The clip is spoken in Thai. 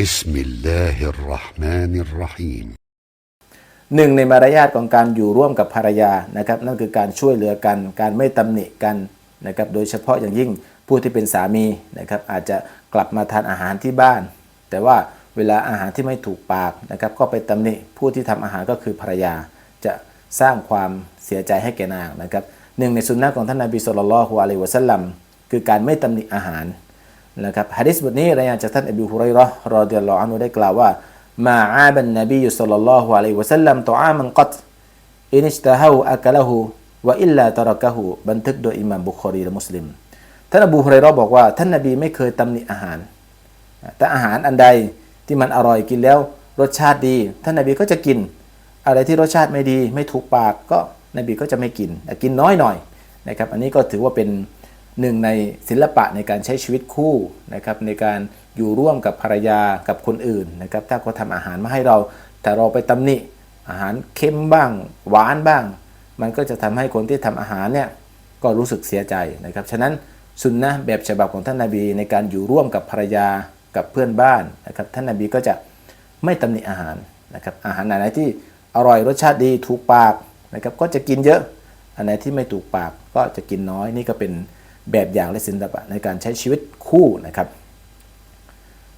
بسم الله الرحمن الرحيم หนึ่งในมารยาทของการอยู่ร่วมกับภรรยานะครับนั่นคือการช่วยเหลือกัน การไม่ตำหนิกันนะครับโดยเฉพาะอย่างยิ่งผู้ที่เป็นสามีนะครับอาจจะกลับมาทานอาหารที่บ้าน แต่ว่าเวลาอาหารที่ไม่ถูกปากนะครับก็ไปตำหนิผู้ที่ทำอาหารก็คือภรรยา จะสร้างความเสียใจให้แก่นางนะครับหนึ่งในสุนนะของท่านนบีสุลต่านละฮ์อะลัยวะสัลลัมคือการไม่ตำหนิอาหาร นะครับฮะดิษบทนี้รายงานจากท่านอบูฮุไรราะห์รอเดิยัลลอฮุอันุได้กล่าวว่ามาอาบันนบีศ็อลลัลลอฮุอะลัยฮิวะสัลลัมตออามันกัตอินิชตะฮาอักละฮูวะอิลลาตะรักะฮูบันทึกโดยอิหม่ามบุคอรีและมุสลิมท่านอบูฮุไรราะห์บอกว่าท่านนบีไม่เคยตำหนิอาหาร แต่อาหารอันใดที่มันอร่อยกินแล้วรสชาติดี ท่านนบีก็จะกิน อะไรที่รสชาติไม่ดี ไม่ถูกปากก็นบีก็จะไม่กินกินน้อยหน่อยนะครับอันนี้ก็ถือว่าเป็น หนึ่งในศิลปะในการใช้ชีวิตคู่นะครับในการอยู่ร่วมกับภรรยากับคนอื่นนะครับถ้าเขาทำอาหารมาให้เรา แต่เราไปตำหนิอาหารเค็มบ้าง หวานบ้าง มันก็จะทำให้คนที่ทำอาหารเนี่ยก็รู้สึกเสียใจนะครับฉะนั้นสุนนะแบบฉบับของท่านนาบีในการอยู่ร่วมกับภรรยากับเพื่อนบ้านนะครับท่านนาบีก็จะไม่ตำหนิอาหารนะครับอาหารไหนที่อร่อยรสชาติดีถูกปากนะครับก็จะกินเยอะ อันไหนที่ไม่ถูกปากก็จะกินน้อยนี่ก็เป็น แบบอย่างและศิลปะในการใช้ชีวิตคู่นะครับ